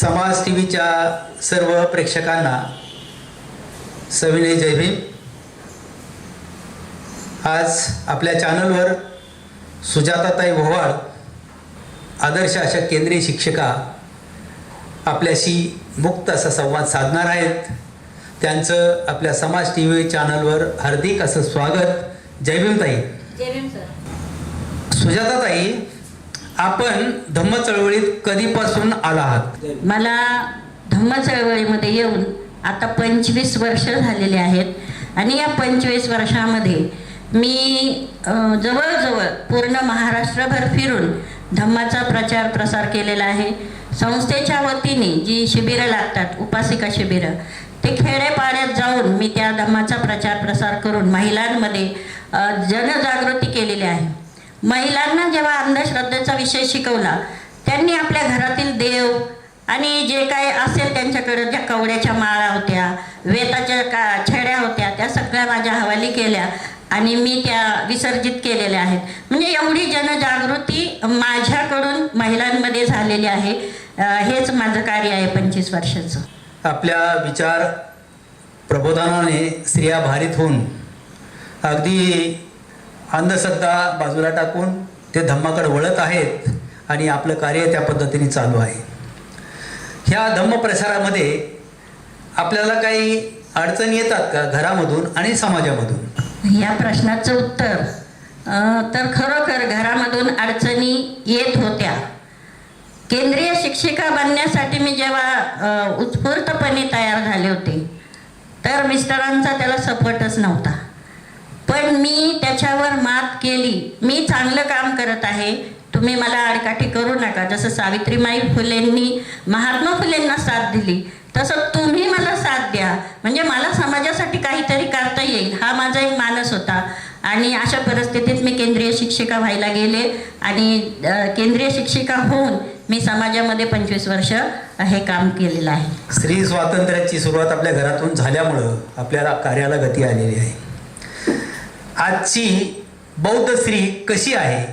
समाज टी व्हीच्या सर्व प्रेक्षकांना सविनय जय भीम. आज आपल्या चॅनलवर सुजाताताई भोवाळ आदर्श अशा केंद्रीय शिक्षिका आपल्याशी मुक्त असा संवाद साधणार आहेत. त्यांचं आपल्या समाज टी व्ही चॅनलवर हार्दिक असं स्वागत. जय भीम ताई जय भीम सर. सुजाताताई आपण धम्म चळवळीत कधीपासून आला आहात मला धम्म चळवळीमध्ये येऊन आता पंचवीस वर्ष झालेले आहेत. आणि या पंचवीस वर्षामध्ये मी जवळजवळ पूर्ण महाराष्ट्रभर फिरून धम्माचा प्रचार प्रसार केलेला आहे. संस्थेच्या वतीने जी शिबिरं लागतात उपासिका शिबिरं ते खेडेपाड्यात जाऊन मी त्या धम्माचा प्रचार प्रसार करून महिलांमध्ये जनजागृती केलेली आहे. महिलांना जेव्हा अंधश्रद्धेचा विषय शिकवला त्यांनी आपल्या घरातील देव आणि जे काय असेल त्यांच्याकडे ज्या कवड्याच्या माळा होत्या वेताच्या का छड्या होत्या त्या सगळ्या माझ्या हवाली केल्या आणि मी त्या विसर्जित केलेल्या आहेत. म्हणजे एवढी जनजागृती माझ्याकडून महिलांमध्ये झालेली आहे. हेच माझं कार्य आहे पंचवीस वर्षाचं. आपल्या विचार प्रबोधनाने स्त्रिया भारित होऊन अगदी अंधश्रद्धा बाजूला टाकून ते धम्माकडे वळत आहेत आणि आपलं कार्य त्या पद्धतीने चालू आहे. ह्या धम्म प्रसारामध्ये आपल्याला काही अडचणी येतात का घरामधून आणि समाजामधून? या प्रश्नाचं उत्तर तर खरोखर घरामधून अडचणी येत होत्या. केंद्रीय शिक्षिका बनण्यासाठी मी जेव्हा उत्स्फूर्तपणे तयार झाले होते तर मिस्टरांचा त्याला सपोर्टच नव्हता. पण मी त्याच्यावर मात केली. मी चांगलं काम करत आहे. तुम्ही मला आडकाठी करू नका. जसं सावित्रीमाई फुलेंनी महात्मा फुलेंना साथ दिली तसं तुम्ही मला साथ द्या. म्हणजे मला समाजासाठी काहीतरी करता येईल. हा माझा एक मानस होता. आणि अशा परिस्थितीत मी केंद्रीय शिक्षिका व्हायला गेले आणि केंद्रीय शिक्षिका होऊन मी समाजामध्ये पंचवीस वर्ष हे काम केलेलं आहे. स्त्री स्वातंत्र्याची सुरुवात आपल्या घरातून झाल्यामुळं आपल्याला कार्याला गती आलेली आहे. आजची बौद्ध स्त्री कशी आहे?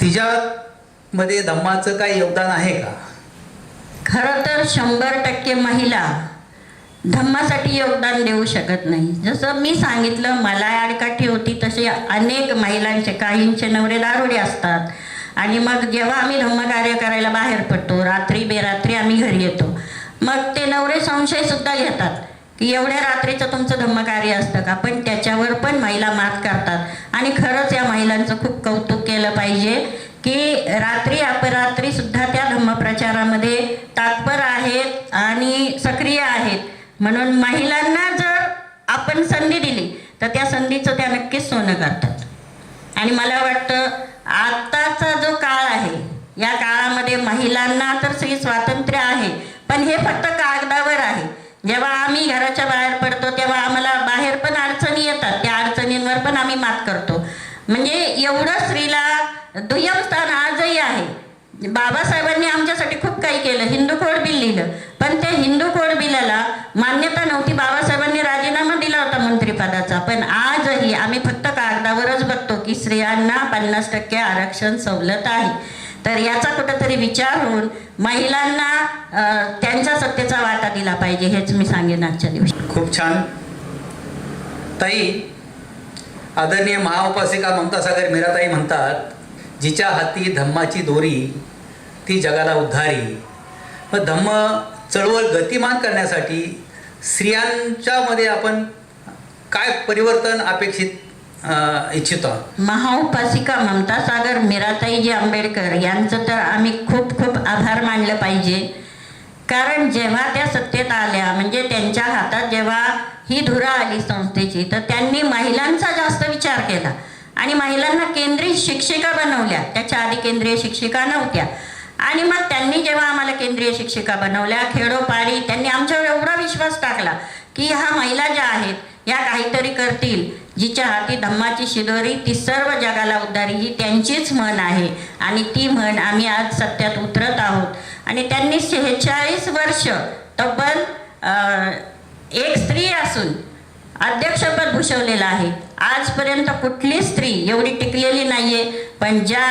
तिच्यामध्ये धम्माचं काही योगदान आहे का? खरं तर शंभर टक्के महिला धम्मासाठी योगदान देऊ शकत नाही. जसं मी सांगितलं मला आडकाठी होती तसे अनेक महिलांचे काहींचे नवरे दारुडे असतात. आणि मग जेव्हा आम्ही धम्मकार्य करायला बाहेर पडतो रात्री बेरात्री आम्ही घरी येतो मग ते नवरे संशयसुद्धा घेतात. की एवढ्या रात्रीचं तुमचं धम्मकार्य असतं का? पण त्याच्यावर पण महिला मात करतात. आणि खरंच या महिलांचं खूप कौतुक केलं पाहिजे की रात्री अपरात्री सुद्धा त्या धम्मप्रचारामध्ये तात्पर आहेत आणि सक्रिय आहेत. म्हणून महिलांना जर आपण संधी दिली तर त्या संधीचं त्या नक्कीच सोनं करतात. आणि मला वाटतं आत्ताचा जो काळ आहे या काळामध्ये महिलांना तर सगळी स्वातंत्र्य आहे पण हे फक्त कागदावर आहे. जेव्हा आम्ही घराच्या बाहेर पडतो तेव्हा आम्हाला बाहेर पण अडचणी येतात. त्या अडचणींवर पण आम्ही मात करतो. म्हणजे एवढं स्त्रीला दुय्यम स्थान आजही आहे. बाबासाहेबांनी आमच्यासाठी खूप काही केलं. हिंदू कोड बिल लिहिलं. पण त्या हिंदू कोड बिलाला मान्यता नव्हती. बाबासाहेबांनी राजीनामा दिला होता मंत्रिपदाचा. पण आजही आम्ही फक्त कागदावरच बघतो की स्त्रियांना पन्नास टक्के आरक्षण सवलत आहे. तर याचा कुठंतरी विचार होऊन महिलांना त्यांच्या सत्तेचा वाटा दिला पाहिजे हेच मी सांगेन आजच्या दिवशी. खूप छान. ताई आदरणीय महाउपासिका ममता सागर मीराताई म्हणतात जिच्या हाती धम्माची दोरी ती जगाला उद्धारी. मग धम्म चळवळ गतिमान करण्यासाठी स्त्रियांच्यामध्ये आपण काय परिवर्तन अपेक्षित इच्छितो. महाउपासिका ममता सागर मीराताईजी आंबेडकर यांचं तर आम्ही खूप खूप आभार मानलं पाहिजे. कारण जेव्हा त्या सत्तेत आल्या म्हणजे त्यांच्या हातात जेव्हा ही धुरा आली संस्थेची तर त्यांनी महिलांचा जास्त विचार केला. आणि महिलांना केंद्रीय शिक्षिका बनवल्या. त्याच्या आधी केंद्रीय शिक्षिका नव्हत्या. आणि मग त्यांनी जेव्हा आम्हाला केंद्रीय शिक्षिका बनवल्या खेडोपाडी त्यांनी आमच्यावर एवढा विश्वास टाकला की ह्या महिला ज्या आहेत या काहीतरी करतील. जिच्या हाती धम्माची शिदोरी ती सर्व जगाला उद्धारी ही त्यांचीच म्हण आहे. आणि ती म्हण आम्ही आज सत्यात उतरत आहोत. आणि त्यांनी शेहेचाळीस वर्ष तब्बल एक स्त्री असून अध्यक्षपद भूषवलेलं आहे. आजपर्यंत कुठली स्त्री एवढी टिकलेली नाहीये. पण ज्या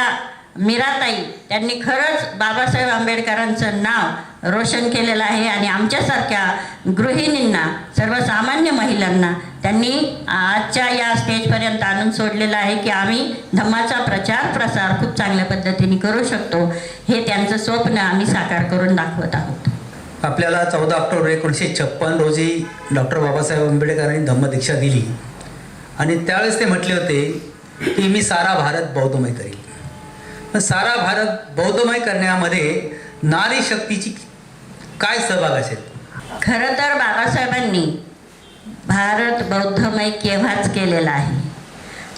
मीराताई त्यांनी खरंच बाबासाहेब आंबेडकरांचं नाव रोशन केलेलं आहे आणि आमच्यासारख्या गृहिणींना सर्वसामान्य महिलांना त्यांनी आजच्या या स्टेजपर्यंत आणून सोडलेलं आहे की आम्ही धम्माचा प्रचार प्रसार खूप चांगल्या पद्धतीने करू शकतो. हे त्यांचं स्वप्न आम्ही साकार करून दाखवत आहोत. आपल्याला चौदा ऑक्टोबर एकोणीसशे छप्पन रोजी डॉक्टर बाबासाहेब आंबेडकरांनी धम्मदीक्षा दिली. आणि त्यावेळेस ते म्हटले होते की मी सारा भारत बौद्धमय करेल पण सारा भारत बौद्धमय करण्यामध्ये नारी शक्तीची काय सहभाग असेल? खरं तर बाबासाहेबांनी भारत बौद्धमय केव्हाच केलेला आहे?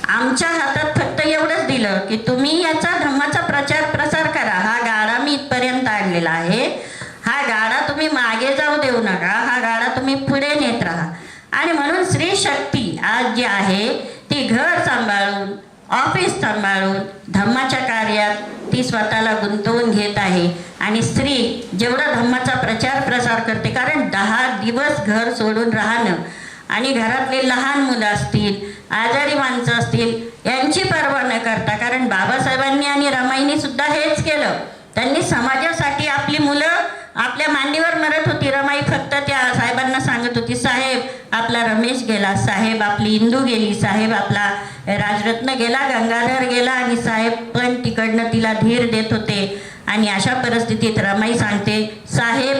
आमच्या हातात फक्त एवढंच दिलं की तुम्ही याचा धर्माचा प्रचार प्रसार करा. हा गाडा मी इथपर्यंत आणलेला आहे. हा गाडा तुम्ही मागे जाऊ देऊ नका. हा गाडा तुम्ही पुढे नेत राहा. आणि म्हणून स्त्री शक्ती आज जी आहे ती घर सांभाळून ऑफिस सांभाळून धम्माच्या कार्यात ती स्वतःला गुंतवून घेत आहे. आणि स्त्री जेवढा धम्माचा प्रचार प्रसार करते कारण दहा दिवस घर सोडून राहणं आणि घरातले लहान मुलं असतील आजारी माणसं असतील यांची पर्वा न करता कारण बाबासाहेबांनी आणि रमाईनी सुद्धा हेच केलं. त्यांनी समाजासाठी आपली मुलं आपल्या मांडीवर मरत होती. आपला रमेश गेला साहेब आपली इंदू गेली साहेब आपला राजरत्न गेला गंगाधर गेला आणि साहेब पण तिकडनं तिला धीर देत होते. आणि अशा परिस्थितीत रमाई सांगते साहेब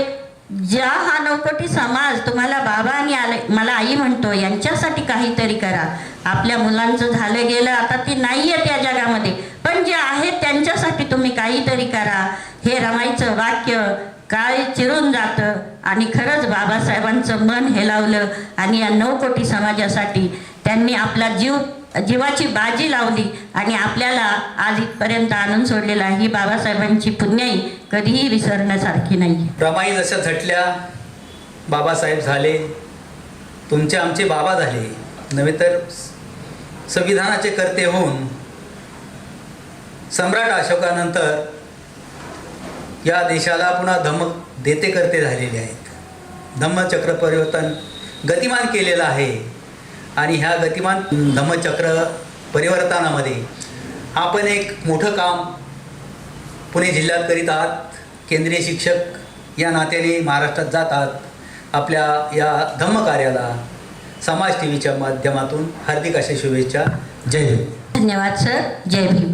ज्या हा नौकटी समाज तुम्हाला बाबा आणि आले मला आई म्हणतो यांच्यासाठी काहीतरी करा. आपल्या मुलांचं झालं गेलं आता ती नाही आहे त्या जगामध्ये. पण जे आहेत त्यांच्यासाठी तुम्ही काहीतरी करा. हे रमाईचं वाक्य काय चिरून जातं. आणि खरंच बाबासाहेबांचं मन हेलावलं आणि या नऊ कोटी समाजासाठी त्यांनी आपला जीव जीवाची बाजी लावली. आणि आपल्याला आज इथपर्यंत आणून सोडलेला ही बाबासाहेबांची पुण्याई कधीही विसरण्यासारखी नाही रमाई जशा झटल्या बाबासाहेब झाले. तुमचे आमचे बाबा झाले. नव्हे तर संविधानाचे कर्ते होऊन सम्राट अशोकानंतर या देशाला पुन्हा धम्म देते करते झालेले आहेत धम्मचक्र परिवर्तन गतिमान केलेलं आहे. आणि ह्या गतिमान धम्मचक्र परिवर्तनामध्ये आपण एक मोठं काम पुणे जिल्ह्यात करीत आहात. केंद्रीय शिक्षक या नात्याने महाराष्ट्रात जातात आपल्या या धम्म कार्याला समाज टी व्हीच्या माध्यमातून हार्दिक अशा शुभेच्छा. जय हिंद. धन्यवाद सर. जय भीम.